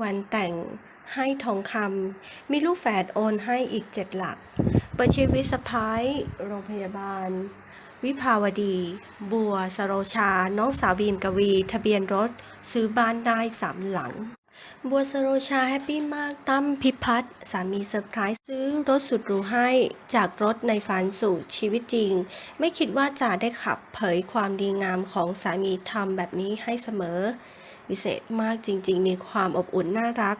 วันแต่งให้ทองคำมีลูกแฝดโอนให้อีกเจ็ดหลัก เปิดชีวิตสะพ้ายโรงพยาบาล วิภาวดี บัวสโรชา น้องสาวบีมกวี ทะเบียนรถ ซื้อบ้านได้สามหลัง บัวสโรชาแฮปปี้มากตั้มพิพัฒน์สามีเซอร์ไพรส์ซื้อรถสุดหรูให้ จากรถในฝันสู่ชีวิตจริง ไม่คิดว่าจะได้ขับเผยความดีงามของสามีทำแบบนี้ให้เสมอ วิเศษมากจริง ๆ มีความอบอุ่นน่ารัก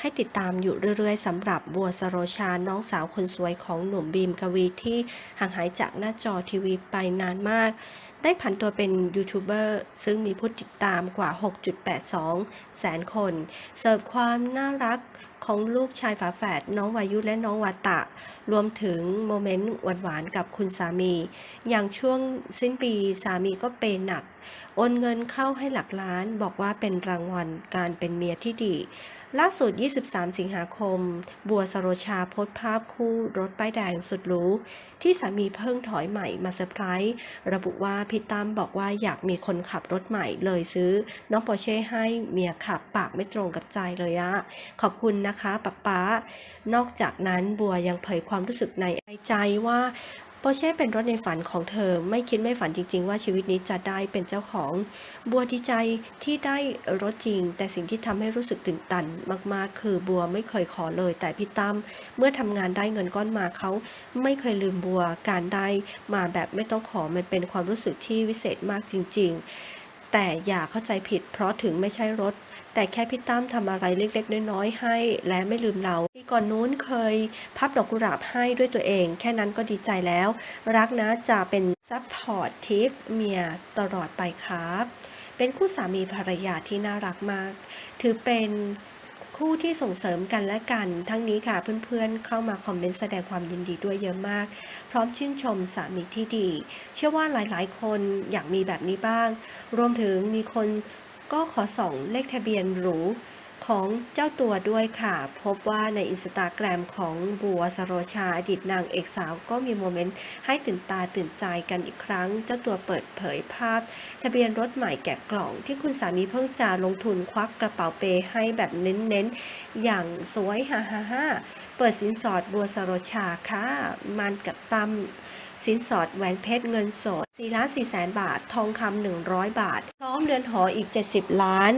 ให้ติดตามอยู่เรื่อย ๆสำหรับบัวสโรชา น้องสาวคนสวยของหนุ่มบีมกวีที่ห่างหายจากหน้าจอทีวีไปนานมาก ได้ผันตัวเป็นยูทูบเบอร์ซึ่งมีผู้ติดตามกว่า 6.82 แสนคน เสิร์ฟความน่ารัก ของลูกชายฝาแฝดน้องวายุและน้องวาตะ รวมถึงโมเมนต์หวานๆกับคุณสามี อย่างช่วงสิ้นปีสามีก็เปย์หนัก โอนเงินเข้าให้หลักล้านบอกว่าเป็นรางวัลการเป็นเมียที่ดี ล่าสุด 23 สิงหาคม บัวสโรชาโพสภาพคู่รถป้ายแดงสุดหรูที่สามีเพิ่งถอยใหม่มาเซอร์ไพรส์ระบุว่าพี่ตั้มบอกว่าอยากมีคนขับรถใหม่เลยซื้อ น้องปอเช่ให้เมียขับปากไม่ตรงกับใจเลยอะขอบคุณนะคะคะป๊าป๊านอกจากนั้นบัวยังเผยความรู้สึกในใจว่าปอร์เช่เป็นรถในฝันของเธอ ไม่คิดไม่ฝันจริง ๆ ว่าชีวิตนี้จะได้เป็นเจ้าของ บัวดีใจที่ได้รถจริง แต่สิ่งที่ทำให้รู้สึกตื่นตัน มากๆ คือบัวไม่เคยขอเลย แต่พี่ตั้มเมื่อทำงานได้เงินก้อนมาเขาไม่เคยลืมบัวการได้มาแบบไม่ต้องขอมันเป็นความรู้สึกที่วิเศษมากจริง ๆ แต่อย่าเข้าใจผิด เพราะถึงไม่ใช่รถ แต่แค่พี่ตั้มทำอะไรเล็กๆ น้อยๆให้ และไม่ลืมเราปีก่อนนู้นเคย พับดอกกุหลาบให้ด้วยตัวเอง แค่นั้นก็ดีใจแล้ว รักนะจะเป็นซัพพอร์ตทิฟเมียตลอดไปครับ เป็นคู่สามีภรรยาที่น่ารักมาก ถือเป็นคู่ที่ส่งเสริมกันและกัน ทั้งนี้ค่ะเพื่อนๆ เข้ามาคอมเมนต์แสดงความยินดีด้วยเยอะมาก พร้อมชื่นชมสามีที่ดี เชื่อว่าหลายๆ คนอยากมีแบบนี้บ้าง รวมถึงมีคน ก็ขอส่องเลขทะเบียนหรูของเจ้าตัวด้วยค่ะ พบว่าในอินสตาแกรมของบัวสโรชาอดีตนางเอกสาวก็มีโมเมนต์ให้ตื่นตาตื่นใจกันอีกครั้ง เจ้าตัวเปิดเผยภาพ ทะเบียนรถใหม่แกะกล่อง ที่คุณสามีเพิ่งจะลงทุนควักกระเป๋าเปให้แบบเน้นๆ อย่างสวยฮ่าฮ่าฮ่าเปิดสินสอดบัวสโรชาค่ะมันกับตั้ม สินสอดแหวนเพชรเงินสด4ล้าน4แสนบาท ทองคำ100 บาท พร้อมเรือนหออีก 70 ล้าน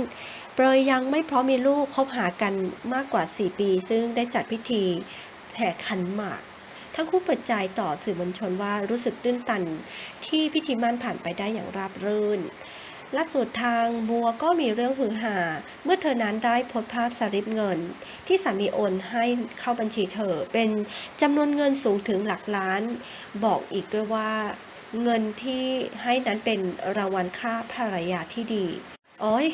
เปรยยังไม่พร้อมมีลูกคบหากันมากกว่า 4 ปี ซึ่งได้จัดพิธีแห่ขันหมาก ทั้งคู่เปิดใจต่อสื่อมวลชนว่ารู้สึกตื้นตันที่พิธีมั่นผ่านไปได้อย่างราบรื่น ล่าสุดทางบัวก็มีเรื่องหือหา เมื่อเธอนั้นได้โพสภาพสลิปเงิน ที่สามีโอนให้เข้าบัญชีเธอ เป็นจำนวนเงินสูงถึงหลักล้าน บอกอีกด้วยว่าเงินที่ให้นั้นเป็นรางวัลค่าภรรยาที่ดี โอ้ย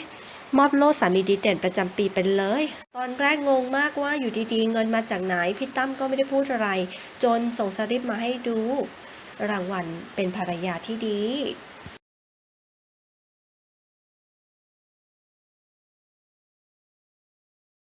มอบโล่สามีดีเด่นประจำปีไปเลย ตอนแรกงงมากว่าอยู่ดีๆ เงินมาจากไหน พี่ตั้มก็ไม่ได้พูดอะไร จนส่งสลิปมาให้ดู รางวัลเป็นภรรยาที่ดี